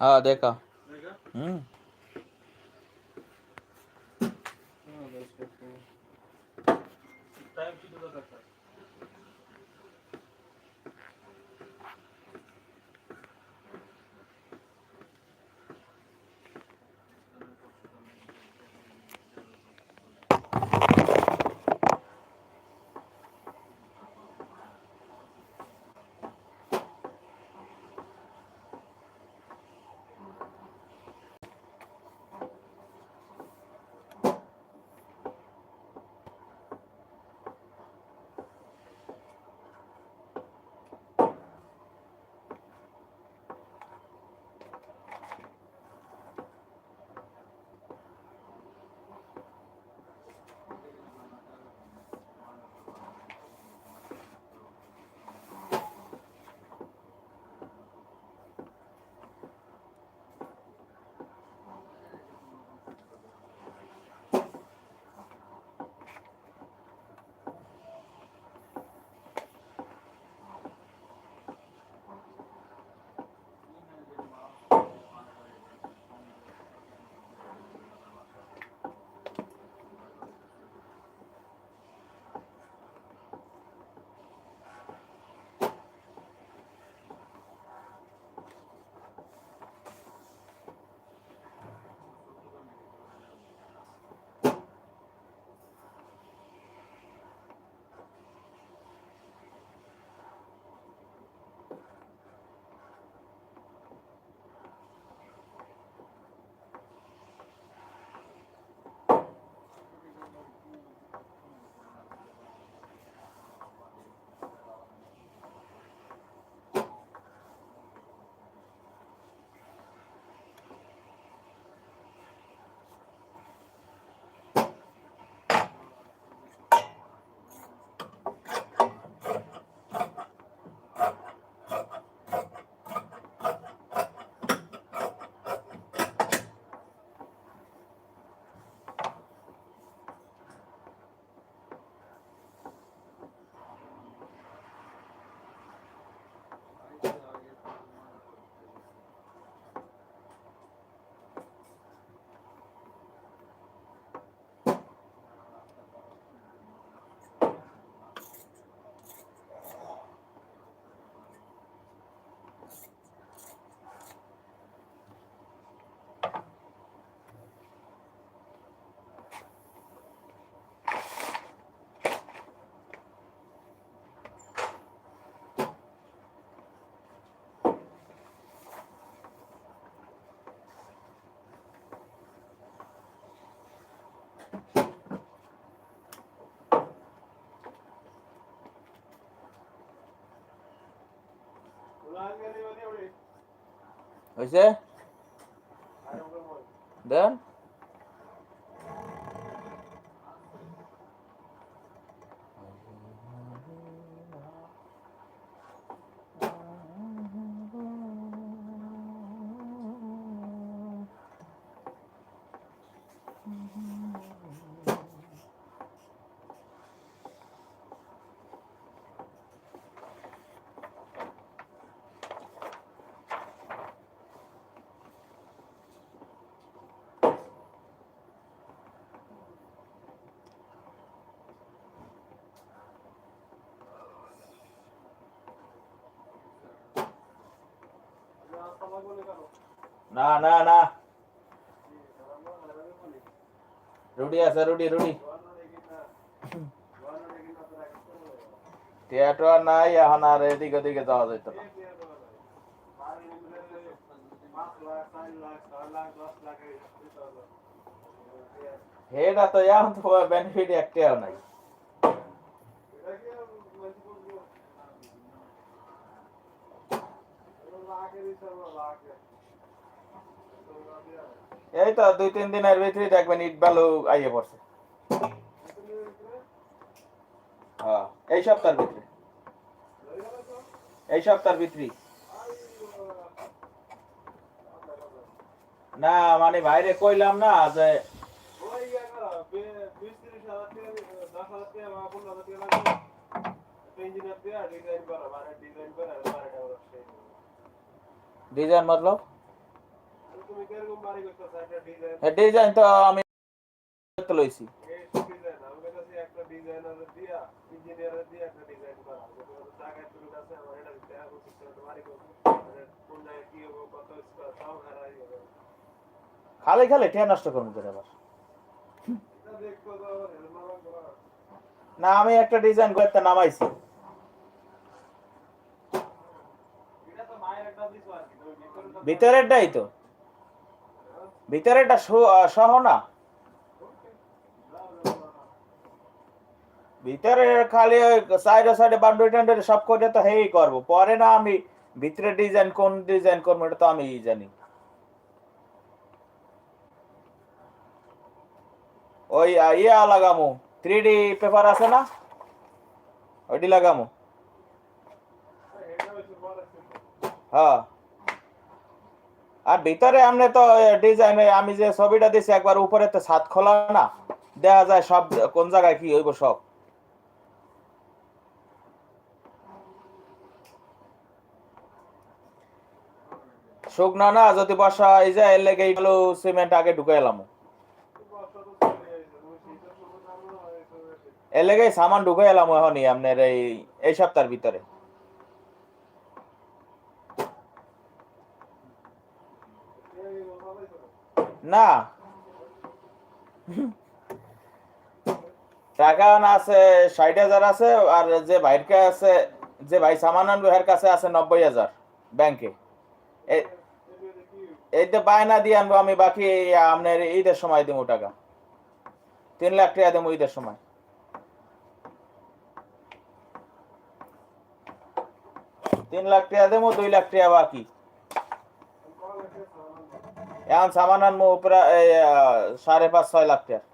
हाँ। देखा। हम्म। Time Pois é. না না না রুটি আছে রুটি রুটি থিয়েটার আর নাই এখন আর এদিকে ওদিকে যাওয়া যেত না হেটা তো এখন তো বেনিফিট একটাও নাই এই তো দুই, তিন দিনের ভিতরে দেখবেন ইট বালু আইয়ে পড়ছে। হ্যাঁ এই সপ্তাহের ভিতরে। এই সপ্তাহের ভিতরে না মানে বাইরে কইলাম না যে ডিজাইন মতলব ডিজাইন হ্যাঁ তো আমি লইছি। খালি খালি টিয়া নষ্ট করুন করে আবার। না। আমি একটা ডিজাইন করতে নামাইছি। ভিতরেরটাই তো। সহ- আহ, সহ না। ভিতরে খালি ওই সাইডে সাইডে বান্ডুই টান্ডুই সব করে তো হেই করব। পরে না আমি ভিতরে ডিজাইন কোন ডিজাইন করব এটা তো আমি জানি। ওই ইয়া লাগামু। থ্রি ডি পেপার আছে না? ওইটি লাগামু। এটা হ্যাঁ। আর ভিতরে আমনে তো ডিজাইন আমি যে ছবিটা দিছি, একবার উপরে তো ছাদ খোলা না, দেখা যায় সব কোন জায়গায় কি হইব সব শুকনা না, যদি বর্ষা এই যে এর লেগে এইগুলো সিমেন্ট আগে ঢুকে এলাম। এর লেগে সামান ঢুকে এলাম এখনই আপনার এই এই সপ্তাহের ভিতরে এই ভালোই তো। না। টাকা আছে, ষাট হাজার আছে, আর যে ভাইয়ের আছে, যে ভাই সামান এর কাছে আছে নব্বই হাজার ব্যাংকে এ- এগুলো দেখি বায়না দিয়ে আনব, আমি বাকি আপনার ঈদের সময় দিব টাকা। তিন লাখ টাকা দেবো ঈদের সময়। তিন লাখ টাকা দেবো, দুই লাখ টাকা বাকি। এখন সামান উপরে সাড়ে পাঁচ ছয় লাখ টাকা।